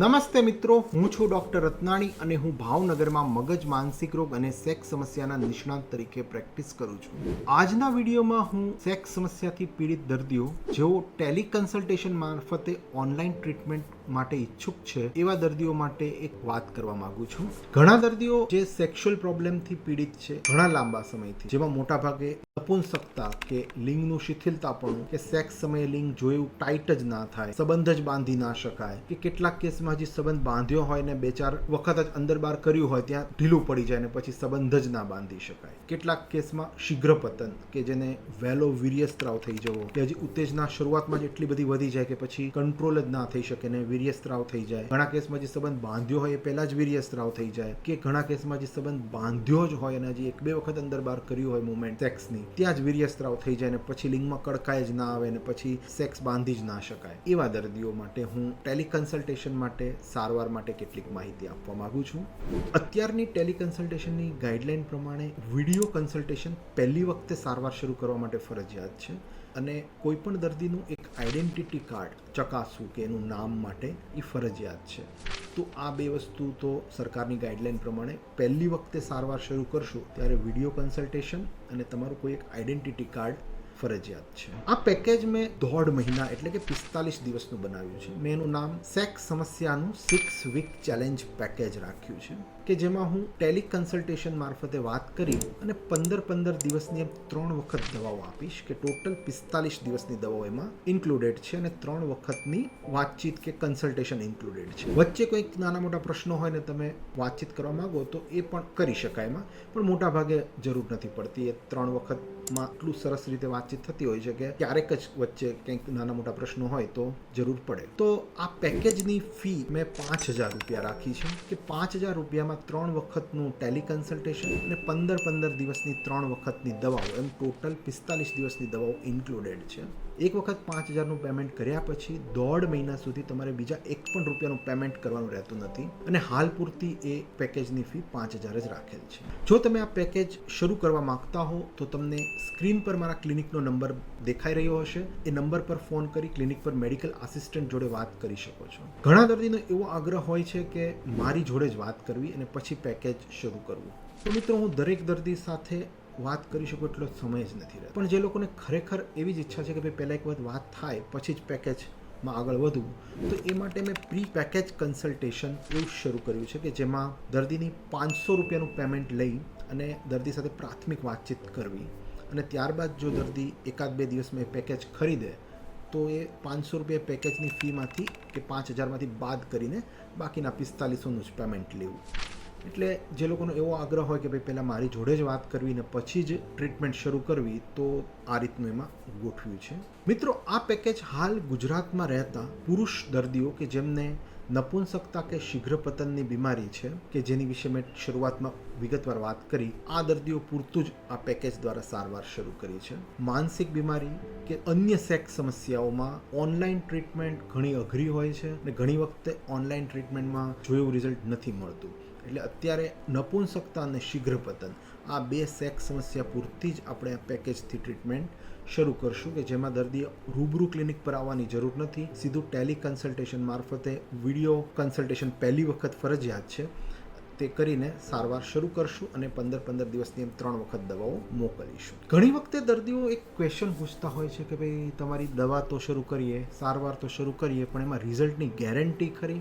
નમસ્તે મિત્રો, હું છું ડૉક્ટર રત્નાણી અને હું ભાવનગરમાં મગજ, માનસિક રોગ અને સેક્સ સમસ્યાના નિષ્ણાત તરીકે પ્રેક્ટિસ કરું છું. આજના વિડીયોમાં હું સેક્સ સમસ્યાથી પીડિત દર્દીઓ જેઓ ટેલિકન્સલ્ટેશન મારફતે ઓનલાઈન ટ્રીટમેન્ટ માટે ઈચ્છુક છે, એવા દર્દીઓ માટે એક વાત કરવા માંગુ છું. ઘણા દર્દીઓ જે સેક્સ્યુઅલ પ્રોબ્લેમથી પીડિત છે, ઘણા લાંબા સમયથી, જેમાં મોટાભાગે નપુંસકતા કે લિંગનું શિથિલતાપણું કે સેક્સ સમયે લિંગ જોયું ટાઈટ જ ના થાય, સંબંધ જ બાંધી ના શકાય, કે કેટલાક કેસમાં હજી સંબંધ બાંધ્યો હોય ને બે ચાર વખત જ અંદર બહાર કર્યું હોય ત્યાં ઢીલું પડી જાય ને પછી સંબંધ જ ના બાંધી શકાય. કેટલાક કેસમાં શીઘ્ર પતન, કે જેને વહેલો વીર્યસ્ત્રાવ થઈ જવો, કે હજી ઉત્તેજના શરૂઆતમાં જ એટલી બધી વધી જાય કે પછી કંટ્રોલ જ ના થઈ શકે ને વીર્યસ્ત્રાવ થઈ જાય. ઘણા કેસમાં જે સંબંધ બાંધ્યો હોય એ પહેલા જ વીર્યસ્ત્રાવ થઈ જાય કે ઘણા કેસમાં જે સંબંધ બાંધ્યો જ હોય અને હજી એક બે વખત અંદર બહાર કર્યું હોય મુવમેન્ટ સેક્સની ત્યાં જ વીર્યસ્ત્રાવ થઈ જાય ને પછી લિંગમાં કડકાય જ ના આવે ને પછી સેક્સ બાંધી જ ના શકાય. એવા દર્દીઓ માટે હું ટેલિકન્સલ્ટેશન માટે સારવાર માટે કેટલીક માહિતી આપવા માંગુ છું. અત્યારની ટેલિકન્સલ્ટેશનની ગાઈડલાઈન પ્રમાણે વીડિયો કન્સલ્ટેશન પહેલી વખતે સારવાર શરૂ કરવા માટે ફરજિયાત છે અને કોઈપણ દર્દીનું આઈડેન્ટિટી કાર્ડ ચકાસવું કે એનું નામ માટે એ ફરજિયાત છે. તો આ બે વસ્તુ તો સરકારની ગાઈડલાઈન પ્રમાણે પહેલી વખતે સારવાર શરૂ કરશો ત્યારે વીડિયો કન્સલ્ટેશન અને તમારું કોઈ એક આઈડેન્ટિટી કાર્ડ ફરજિયાત છે. આ પેકેજ મેં દોઢ મહિના એટલે કે પિસ્તાલીસ દિવસનું બનાવ્યું છે. મેં એનું નામ સેક્સ સમસ્યાનું સિક્સ વીક ચેલેન્જ પેકેજ રાખ્યું છે, કે જેમાં હું ટેલિકન્સલ્ટેશન મારફતે વાત કરી અને પંદર પંદર દિવસની એમ ત્રણ વખત દવાઓ આપીશ, કે ટોટલ પિસ્તાલીસ દિવસની દવાઓ એમાં ઇન્ક્લુડેડ છે અને ત્રણ વખતની વાતચીત કે કન્સલ્ટેશન ઇન્ક્લુડેડ છે. વચ્ચે કોઈક નાના મોટા પ્રશ્નો હોય ને તમે વાતચીત કરવા માંગો તો એ પણ કરી શકાય એમાં, પણ મોટાભાગે જરૂર નથી પડતી. એ ત્રણ વખતમાં આટલું સરસ રીતે વાતચીત થતી હોય છે કે ક્યારેક જ વચ્ચે કંઈક નાના મોટા પ્રશ્નો હોય તો જરૂર પડે. તો આ પેકેજની ફી મેં પાંચ હજાર રૂપિયા રાખી છે કે પાંચ હજાર રૂપિયામાં ત્રણ વખતનું ટેલિકન્સલ્ટેશન અને પંદર પંદર દિવસની ત્રણ વખતની દવાઓ એમ ટોટલ પિસ્તાલીસ દિવસની દવાઓ ઇન્ક્લુડેડ છે. એક વખત પાંચ હજારનું પેમેન્ટ કર્યા પછી દોઢ મહિના સુધી તમારે બીજા એક પણ રૂપિયાનું પેમેન્ટ કરવાનું રહેતું નથી અને હાલ પૂરતી એ પેકેજની ફી પાંચ હજાર જ રાખેલ છે. જો તમે આ પેકેજ શરૂ કરવા માંગતા હો, તો તમને સ્ક્રીન પર મારા ક્લિનિકનો નંબર દેખાઈ રહ્યો હશે. એ નંબર પર ફોન કરી ક્લિનિક પર મેડિકલ આસિસ્ટન્ટ જોડે વાત કરી શકો છો. ઘણા દર્દીનો એવો આગ્રહ હોય છે કે મારી જોડે જ વાત કરવી અને પછી પેકેજ શરૂ કરવું. તો મિત્રો, હું દરેક દર્દી સાથે વાત કરી શકો એટલો સમય જ નથી રહેતો. પણ જે લોકોને ખરેખર એવી જ ઈચ્છા છે કે ભાઈ પહેલાં એક વખત વાત થાય, પછી જ પેકેજમાં આગળ વધવું, તો એ માટે મેં પ્રી પેકેજ કન્સલ્ટેશન એવું શરૂ કર્યું છે કે જેમાં દર્દીની પાંચસો રૂપિયાનું પેમેન્ટ લઈ અને દર્દી સાથે પ્રાથમિક વાતચીત કરવી. અને ત્યારબાદ જો દર્દી એકાદ બે દિવસમાં એ પેકેજ ખરીદે, તો એ પાંચસો રૂપિયા પેકેજની ફીમાંથી કે પાંચ હજારમાંથી બાદ કરીને બાકીના પિસ્તાલીસોનું જ પેમેન્ટ લેવું. એટલે જે લોકોનો એવો આગ્રહ હોય કે ભાઈ પહેલાં મારી જોડે જ વાત કરવી ને પછી જ ટ્રીટમેન્ટ શરૂ કરવી, તો આ રીતનું એમાં ગોઠવ્યું છે. મિત્રો, આ પેકેજ હાલ ગુજરાતમાં રહેતા પુરુષ દર્દીઓ કે જેમને નપુંસકતા કે શીઘ્ર પતનની બીમારી છે, કે જેની વિશે મેં શરૂઆતમાં વિગતવાર વાત કરી, આ દર્દીઓ પૂરતું જ આ પેકેજ દ્વારા સારવાર શરૂ કરી છે. માનસિક બીમારી કે અન્ય સેક્સ સમસ્યાઓમાં ઓનલાઈન ટ્રીટમેન્ટ ઘણી અઘરી હોય છે અને ઘણી વખતે ઓનલાઈન ટ્રીટમેન્ટમાં જોયું રિઝલ્ટ નથી મળતું. એટલે અત્યારે નપુંસકતા અને શીઘ્ર પતન આ બે સેક્સ સમસ્યા પૂરતી જ આપણે આ પેકેજથી ટ્રીટમેન્ટ શરૂ કરશું કે જેમાં દર્દીએ રૂબરૂ ક્લિનિક પર આવવાની જરૂર નથી. સીધું ટેલી કન્સલ્ટેશન મારફતે વીડિયો કન્સલ્ટેશન પહેલી વખત ફરજિયાત છે. તે કરીને સારવાર શરૂ કરશું અને પંદર પંદર દિવસની એમ ત્રણ વખત દવાઓ મોકલીશું. ઘણી વખતે દર્દીઓ એક ક્વેશ્ચન પૂછતા હોય છે કે ભાઈ, તમારી દવા તો શરૂ કરીએ, સારવાર તો શરૂ કરીએ, પણ એમાં રિઝલ્ટની ગેરંટી ખરી?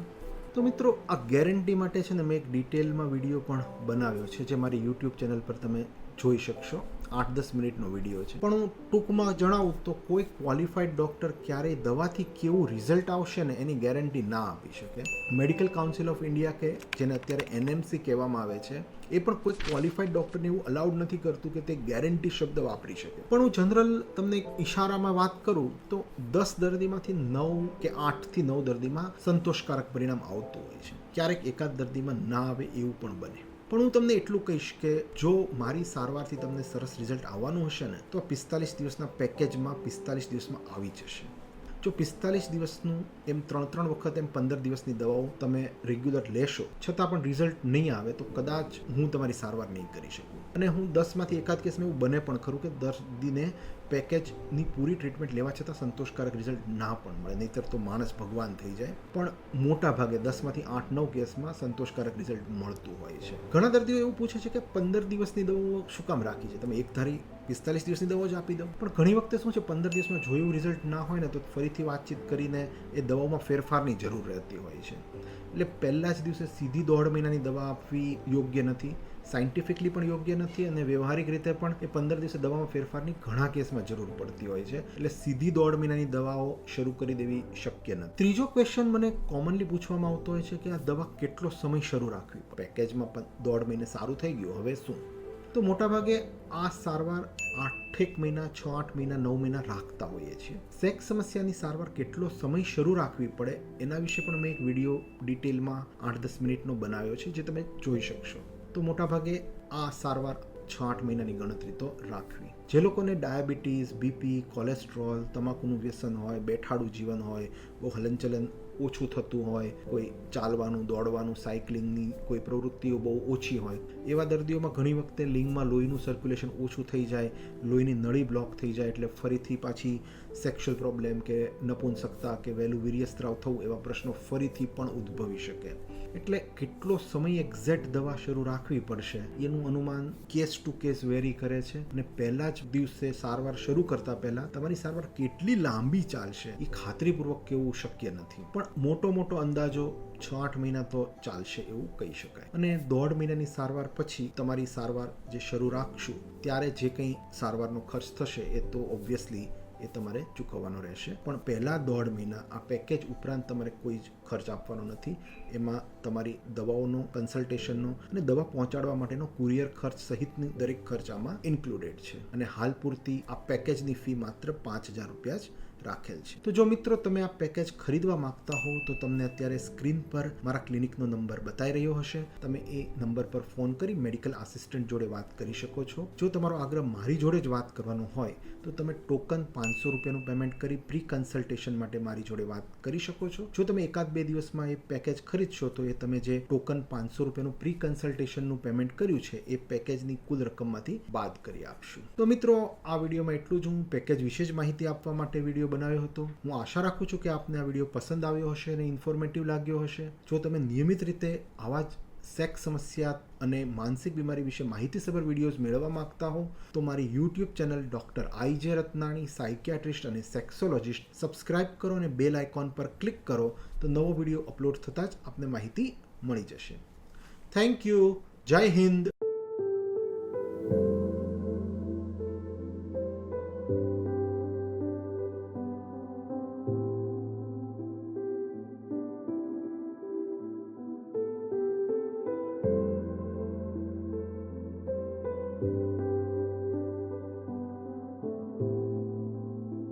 તો મિત્રો, આ ગેરંટી માટે છે ને મેં એક ડિટેલમાં વીડિયો પણ બનાવ્યો છે, જે મારી યુટ્યુબ ચેનલ પર તમે જોઈ શકશો. આઠ દસ મિનિટનો વીડિયો છે. પણ હું ટૂંકમાં જણાવું તો કોઈ ક્વોલિફાઈડ ડૉક્ટર ક્યારેય દવાથી કેવું રિઝલ્ટ આવશે ને એની ગેરંટી ના આપી શકે. મેડિકલ કાઉન્સિલ ઓફ ઇન્ડિયા કે જેને અત્યારે એનએમસી કહેવામાં આવે છે એ પણ કોઈ ક્વોલિફાઈડ ડૉક્ટરને એવું અલાઉડ નથી કરતું કે તે ગેરંટી શબ્દ વાપરી શકે. પણ હું જનરલ તમને ઇશારામાં વાત કરું તો દસ દર્દીમાંથી નવ કે આઠથી નવ દર્દીમાં સંતોષકારક પરિણામ આવતું હોય છે. ક્યારેક એકાદ દર્દીમાં ના આવે એવું પણ બને. પણ હું તમને એટલું કહીશ કે જો મારી સારવારથી તમને સરસ રિઝલ્ટ આવવાનું હશે ને, તો પિસ્તાલીસ દિવસના પેકેજમાં પિસ્તાલીસ દિવસમાં આવી જશે. જો પિસ્તાલીસ દિવસનું એમ ત્રણ ત્રણ વખત એમ પંદર દિવસની દવાઓ તમે રેગ્યુલર લેશો, છતાં પણ રિઝલ્ટ નહીં આવે, તો કદાચ હું તમારી સારવાર નહીં કરી શકું. અને હું દસમાંથી એકાદ કેસમાં એવું બને પણ ખરું કે દર્દીને પેકેજની પૂરી ટ્રીટમેન્ટ લેવા છતાં સંતોષકારક રિઝલ્ટ ના પણ મળે. નહીંતર તો માણસ ભગવાન થઈ જાય. પણ મોટા ભાગે દસમાંથી આઠ નવ કેસમાં સંતોષકારક રિઝલ્ટ મળતું હોય છે. ઘણા દર્દીઓ એવું પૂછે છે કે પંદર દિવસની દવાઓ શું કામ રાખી છે? તમે એક ધારી પિસ્તાલીસ દિવસની દવાઓ જ આપી દો. પણ ઘણી વખતે શું છે, પંદર દિવસમાં જોયું રિઝલ્ટ ના હોય ને તો ફરીથી વાતચીત કરીને એ દવાઓમાં ફેરફારની જરૂર રહેતી હોય છે. એટલે પહેલાં જ દિવસે સીધી દોઢ મહિનાની દવા આપવી યોગ્ય નથી. સાયન્ટિફિકલી પણ યોગ્ય નથી અને વ્યવહારિક રીતે પણ એ પંદર દિવસે દવામાં ફેરફારની ઘણા કેસમાં જરૂર પડતી હોય છે. એટલે સીધી દોઢ મહિનાની દવાઓ શરૂ કરી દેવી શક્ય નથી. ત્રીજો ક્વેશ્ચન મને કોમનલી પૂછવામાં આવતો હોય છે કે આ દવા કેટલો સમય શરૂ રાખવી પેકેજમાં પણ દોઢ મહિને સારું થઈ ગયું, હવે શું? તો મોટાભાગે આ સારવાર આઠેક મહિના, છ આઠ મહિના, નવ મહિના રાખતા હોઈએ છીએ. સેક્સ સમસ્યાની સારવાર કેટલો સમય શરૂ રાખવી પડે એના વિશે પણ મેં એક વીડિયો ડિટેલમાં આઠ દસ મિનિટનો બનાવ્યો છે, જે તમે જોઈ શકશો. તો મોટાભાગે આ સારવાર છ આઠ મહિનાની ગણતરી તો રાખવી. જે લોકોને ડાયાબિટીસ, બીપી, કોલેસ્ટ્રોલ, તમાકુનું વ્યસન હોય, બેઠાડું જીવન હોય, બહુ હલનચલન ઓછું થતું હોય, કોઈ ચાલવાનું, દોડવાનું, સાયકલિંગની કોઈ પ્રવૃત્તિઓ બહુ ઓછી હોય, એવા દર્દીઓમાં ઘણી વખતે લિંગમાં લોહીનું સર્ક્યુલેશન ઓછું થઈ જાય, લોહીની નળી બ્લોક થઈ જાય એટલે ફરીથી પાછી સેક્સ્યુઅલ પ્રોબ્લેમ કે નપુંસકતા કે વહેલું વીર્યસ્ત્રાવ થવું એવા પ્રશ્નો ફરીથી પણ ઉદ્ભવી શકે. એટલે કેટલો સમય એક્ઝેક્ટ દવા શરૂ રાખવી પડશે એનું અનુમાન કેસ ટુ કેસ વેરી કરે છે. અને પહેલા જ દિવસે સારવાર શરૂ કરતા પહેલા તમારી સારવાર કેટલી લાંબી ચાલશે એ ખાતરીપૂર્વક કહેવું શક્ય નથી. પણ મોટો મોટો અંદાજો છ આઠ મહિના તો ચાલશે એવું કહી શકાય. અને દોઢ મહિનાની સારવાર પછી તમારી સારવાર જે શરૂ રાખશું, ત્યારે જે કંઈ સારવારનો ખર્ચ થશે એ તો ઓબ્વિયસલી એ તમારે ચૂકવવાનો રહેશે. પણ પહેલાં દોઢ મહિના આ પેકેજ ઉપરાંત તમારે કોઈ જ ખર્ચ આપવાનો નથી. એમાં તમારી દવાઓનો કન્સલ્ટેશનનો અને દવા પહોંચાડવા માટેનો કુરિયર ખર્ચ સહિતની દરેક ખર્ચ આમાં ઇન્ક્લુડેડ છે. અને હાલ પૂરતી આ પેકેજની ફી માત્ર પાંચ હજાર રૂપિયા જ રાખેલ છે. તો જો મિત્રો તમે આ પેકેજ ખરીદવા માંગતા હો તો તમને અત્યારે સ્ક્રીન પર મારા ક્લિનિકનો નંબર બતાવી રહ્યો હશે. તમે એ નંબર પર ફોન કરી મેડિકલ આસિસ્ટન્ટ જોડે વાત કરી શકો છો. જો તમારો આગ્રહ મારી જોડે જ વાત કરવાનો હોય, તો તમે ટોકન પાંચસો રૂપિયાનું પેમેન્ટ કરી પ્રી કન્સલ્ટેશન માટે મારી જોડે વાત કરી શકો છો. જો તમે એકાદ બે દિવસમાં એ પેકેજ ખરીદશો, તો એ તમે જે ટોકન પાંચસો રૂપિયાનું પ્રી કન્સલ્ટેશનનું પેમેન્ટ કર્યું છે, એ પેકેજની કુલ રકમમાંથી બાદ કરી આપશું. તો મિત્રો, આ વિડીયોમાં એટલું જ. હું પેકેજ વિશે જ માહિતી આપવા માટે વીડિયો બનાવ્યો હતો. હું આશા રાખું છું કે આપને આ વીડિયો પસંદ આવ્યો હશે અને ઇન્ફોર્મેટિવ લાગ્યો હશે. જો તમે નિયમિત રીતે આવા જ સેક્સ સમસ્યા અને માનસિક બીમારી વિશે માહિતીસભર વિડીયોઝ મેળવવા માંગતા હો, તો મારી યુટ્યુબ ચેનલ ડૉક્ટર આઈ જે રત્નાણી, સાયકિયાટ્રિસ્ટ અને સેક્સોલોજિસ્ટ સબસ્ક્રાઇબ કરો અને બેલ આઇકોન પર ક્લિક કરો, તો નવો વીડિયો અપલોડ થતાં જ આપને માહિતી મળી જશે. થેન્ક યુ જય હિન્દ.